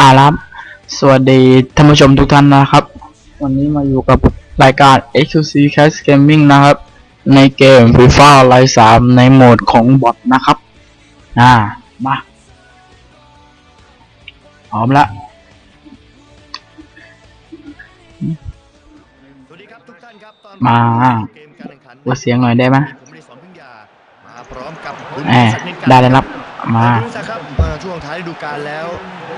อารับ สวัสดีท่านผู้ชมทุกท่านนะครับ วันนี้มาอยู่กับรายการ Exclusive Cast Gaming นะครับ ในเกม FIFA ไลน์3ในโหมดของบอทนะครับ อ่า มาพร้อมละสวัสดีครับทุกท่านครับตอนมาเกมการแข่งขันว่าเสียงหน่อยได้ไหมผมได้สอนพึ่งยามาพร้อมกับคุณแหมศักดิ์นิตได้เลยครับ มา ช่วงท้ายฤดูกาลแล้ว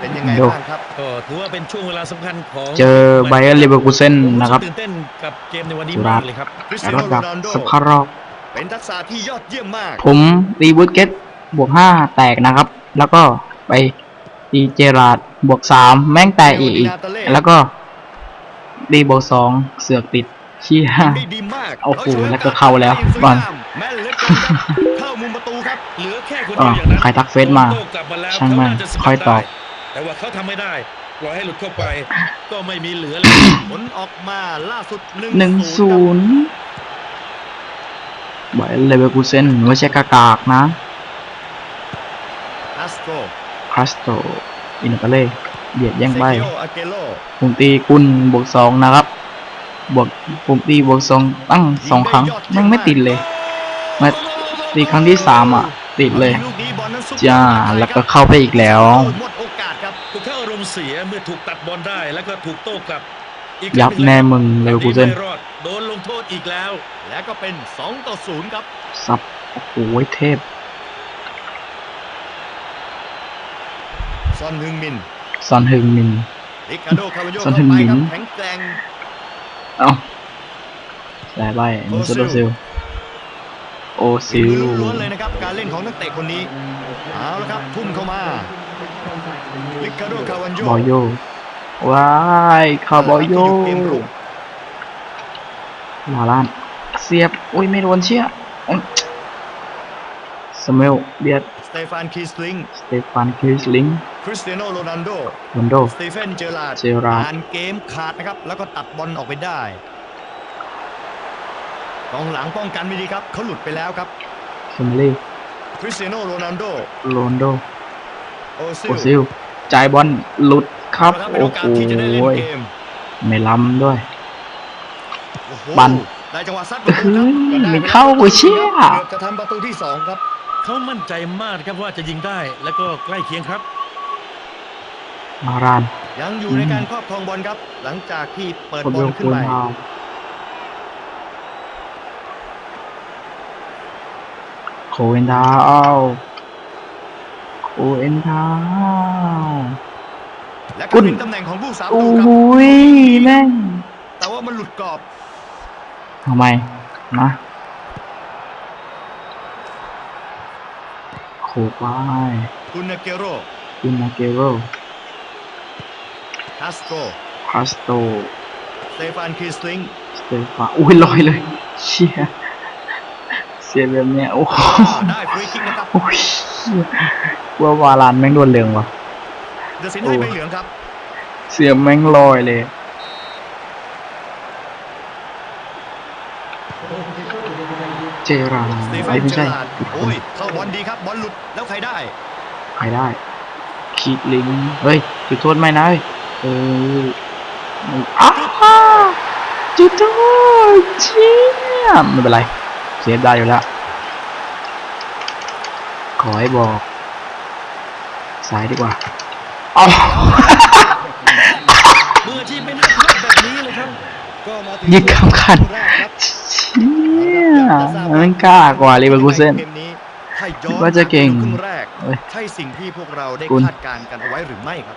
เป็นยังไงดูบ้างครับก็ถือว่าเป็นช่วงเวลาสำคัญของเจอไบเออร์เลเวอร์คูเซนผมนะครับตื่นเต้นกับเกมในวันนี้สุรามาษฎร์กเลยครับคริสแต่เตียรโนถโรดับนัลโดสภารอบเป็นทักษะที่ยอดเยี่ยมมาก ผมรีบูทเกตบวกห้าแตกนะครับ แล้วก็ไปดีเจราดบวกสามแม่งแตกอีก แล้วก็ดีบวกสองเสือกติดเชี่ยได้ดีมากโอ้โหขาฉยแล้วก็เข้าแล้วสวยบอล งามแม่นเหลือเกินครับเข้ามุมประตูครับเหลือแค่คนอ๋เดีอยวอย่างนั้นใครทักเฟซมาโต้กลับมาแล้วช่างมันเขน่จะสกัดค่อยตอบได้แต่ว่าเขาทำไม่ได้ปล่อยให้หลุดเข้าไป ก็ไม่มีเหลือเลยผลออกมาล่าสุดหนึ่งหนึ่งศูนย์ไบเออร์เลเวอร์คูเซนไม่ใช่กากากนะอัสโตรคาสโตอินเปเล่เบียดแย่งเซไปกิโออาเกโลผมตีกุลบวกสองนะครับ บวกผมตีบวกสองตั้งสองครั้งแมันไม่ติดเลยมา ตีครั้งที่สามอะ ติดเลยลูกนี้บอลนั้นซุปจ้า แล้วก็เข้าไปอีกแล้วหมดโอกาสครับพวกเขาอารมณ์เสียเมื่อถูกตัดบอลได้แล้วก็ถูกโต้กลับอีกยับแน่มึงเลเวอร์คูเซนไม่รอดโดนลงโทษอีกแล้ว และก็เป็น2ต่อ0ครับซับโอ้โหเทพซอนฮึงมินซอนฮึงมินริคาโดคาร์โยซอนเข้าฮึงไปมินครับแข็งแกร่งเอ้าแต่ใบมิสโดซิล โอซิฝีลมือล้วนๆเลยนะครับการเล่นของนักเตะคนนี้เอาละครับทุ่มเข้ามาริคาโดคาวันโยบอยโยว้ายคาบอยโยเกมรุกลาลานเสียบอุ้ยไม่โดนเชี่ยอุ๊ยสเมลเบียดสเตฟานคีสลิงสเตฟานคิสลิงคริสเตียโนโรนัลโดวันโดสตีเฟนเจอราร์ดเจอราร์ดอ่านเกมขาดนะครับแล้วก็ตัดบอลออกไปได้ กองหลังป้องกันไม่ดีครับเขาหลุดไปแล้วครับเคมเล่คริสเตียโนโรนัลโดโรนโดโอซิโอลซิลจ่ายบอลหลุดครับเอาละเป็นโอ้โอกาโหสที่จะได้เล่นเกมไม่ล้ำด้วยโอ้โหบันได้จังหวะซัดประตูครับอื้อก็ได้ไม่เข้าเว้ยเชี่ยเกือบจะทำประตูที่สองครับเขามั่นใจมากนะครับว่าจะยิงได้แล้วก็ใกล้เคียงครับ มารานยังอยู่อืมในการครอบครองบอลครับ หลังจากที่เปิดคนบเดีอยวลขึ้คนนไป ทาวโคเอนทาวโคเอนทาวและคุก็ณเป็นตำแหน่งของผู้สามโอ้ตูคโหรับยแม่งแต่ว่ามันหลุดกรอบ ทำไมนะโคไปคุณเนเกโรคุณนาเกโรคาสโตรคาสโต สเตฟานคิสลิง สเตฟานอุ้ยลอยเลย เชี่ย เสียแบบเนี้ยโอ้โหได้ฟรีคิกนะครับโอ้ยเชี่ยว่าวาลานแม่งโดนเรืองว่ะ เดอะสินให้ใบเหลืองครับ เสียแม่งลอยเลย เจราสเตฟาไอ้นไม่เจอใช่ราร์ดผิดคโอ้นยเข้าบอลดีครับบอลหลุดแล้วใครได้ ใครได้ คีดลิงเฮ้ยจุดโทษไม่นะเฮ้ยเอออ้าจุดโทษเชี่ยไม่เป็นไรเซ ฟได้อยู่แล้ว ขอให้บอกสายดีกว่าอ๋อมืออาชีพไม่น่าพลาดแบบนี้เลยครับก็มาถึงยิงข้ามคันแรกครับเชี่ยมันกล้ากว่าลิเวอร์พูลเซนกมนี้ถ้าย้อนว่าจะเก่งครึ่งแรกเอ้ยใช่สิ่งที่พวกเราได้คุณ คาดการณ์กันเอาไว้หรือไม่ครับ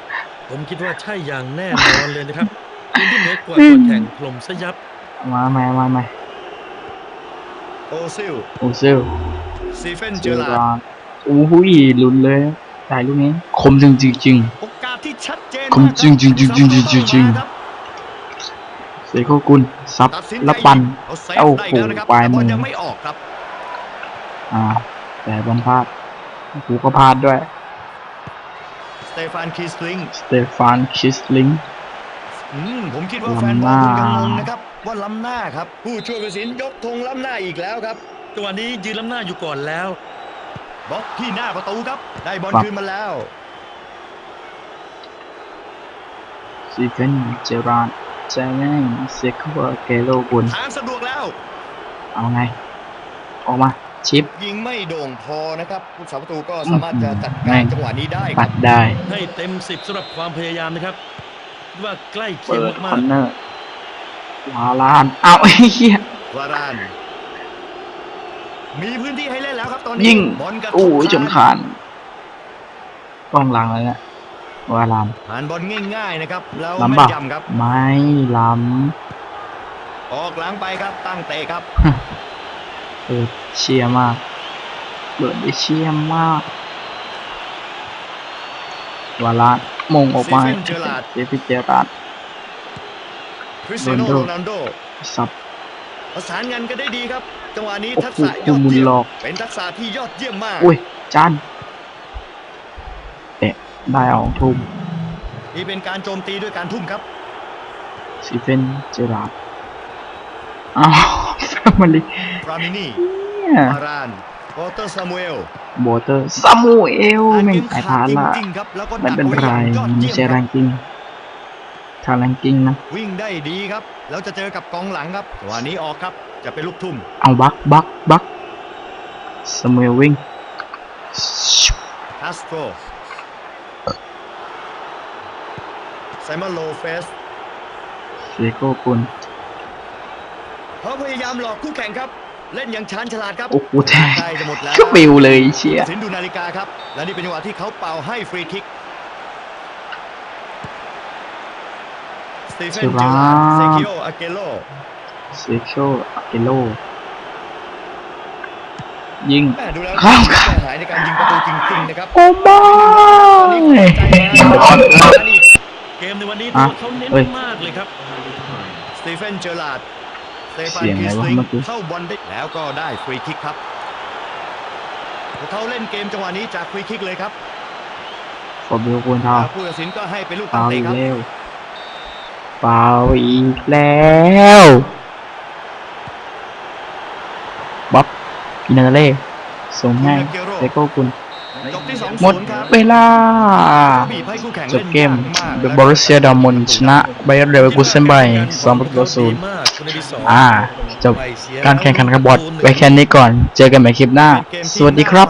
ผมคิดว่าใช่อย่างแน่นอนเลยนะครับทีมที่เหนือกว่าตัวแข่งพลมซะยับมามามามา โอซิลโอ้เซิลซีเฟนเจเจออราราร์ดโอ้โหหลุนเลยได้ลูกนี้ คมจริงจริง โอกาสที่ชัดเจนผมมากคบจริงจริงจริงจริงจริงจริงจริง ครับๆเซโคกุลซับตัดสินใจแล้วปันเขาเซฟเอ้าได้อีกแล้วนะครับปลายแต่บอลมือยังไม่ออกครับอ่า แต่บอลพลาดหูก็พลาดด้วย สเตฟานคีสลิงสเตฟานคิสลิง อืมผมคิดว่าล้ำแฟนบอลคงจะหน้างงนะครับ ว่าล้ำหน้าครับ ผู้ช่วยผู้ตัดสินยกธงล้ำหน้าอีกแล้วครับจังหวะนี้ยืนล้ำหน้าอยู่ก่อนแล้วบล็อกที่หน้าประตูครับ ได้บอลครับคืนมาแล้วซีเฟนเจอรานเจแม่งเซคเวอร์เกโลบุญทางสะดวกแล้ว เอาไง ออกมาชิป ยิงไม่โด่งพอนะครับผู้สาประตูก็สามารถจะจัดแม่การงจังหวะนี้ได้คปัรับดได้ ให้เต็มสิบสำหรับความพยายามนะครับคิดว่าใกล้เคียเปิงดคมาอกนเนอร์ วาลานเอาไอ้เหี้ยวาราน มีพื้นที่ให้เล่นแล้วครับตอนนี้ยิงบอลกระทบโอ้ยจนคานขาดกล้องหลังแล้วเนี่ยวาลานผ่านบอลง่ายๆนะครับแล้วล้ำแม่เปล่านยำครับไม่ล้ออกหลังไปครับตั้งเตะครับำเปิดเชียร์มากเปิดได้เชียร์มากวาลานมงออกมาสตีเฟนเจอราร์ดเจฟิเจอราร์ด คริสเตียโนโรโรนันัลลโดโดสับประสานงานกันได้ดีครับ จังหวะนี้โอ้โหทักษะยอดมุนเยี่ยหลมอกเป็นทักษะที่ยอดเยี่ยมมากอุ้ยจานเตะได้เอาทุ่มนี่เป็นการโจมตีด้วยการทุ่มครับซีเฟนเจอราร์ดอ้าวแฟมิลี่ฟรามินี่เนี่ยมารานวอเตอร์ซามูเอลโบเตอร์ซามูเอลอ่านแม่งเกมสายขาพาดนจละริงๆครับแล้วก็ไม่ดักเป็นไว้ไรอย่างยอดไม่เยี่ยมใช่คแรรับงกิ้ง ถ้าแรงกิ้งนะวิ่งได้ดีครับแล้วจะเจอกับกองหลังครับจังหวะนี้ออกครับจะเป็นลูกทุ่มเอาบักบักบักสมูลวิ่งคาสโตรไซมอนโลเฟสเซโก้กุลเขาพยายามหลอกคู่แข่งครับ เล่นอย่างชาญฉลาดครับโอ้โหแทงใกล้จะหมดแล้วก็วิวเลยเชียสินดูนาฬิกาครับ และนี่เป็นจังหวะที่เขาเป่าให้ฟรีคิก สตี เฟนเจอราร์ดเซคิโออาเกโลเซโชอาเกโลยิงแม่ดูแล้วครับแม่หายในการยิงประตูจริงๆนะครับโอ้บาตอนนี้ยใจมาแล้วนี่เกมในวันนี้อะเขาเน้นเอ้ยมากเลยครับสตีเฟนเจอราร์ดสเตฟานเสียงคิอะไรสวะลิงเมื่อกี้เข้าบอลได้แล้วก็ได้ฟรีคิกครับพวกเขาเล่นเกมจังหวะนี้จากฟรีคิกเลยครับฟอร์บิลควรทาแล้วผู้ตัดสินก็ให้เป็นลูกฟาตั้งวเตะอีกครับ แล้วฟาวอีกแล้วบ๊อบพินาเล่ส่งให้เซโก้กุลจบที่สองหมดศูนย์ครับเวลาบีบให้คู่แข่งจบล่นเกมยากากเดอะบอรุเซียดอร์มอนชนะไบเอร์เรเวกุเซนไปสองประตูต่อศูนย์ดีมากคุณอดิศรอ่าจบไม่เสียการแข่งขันกับบอทไว้แค่นี้ก่อน เจอกันใหม่คลิปหน้าเป็นเกมสที่วัสดีครับ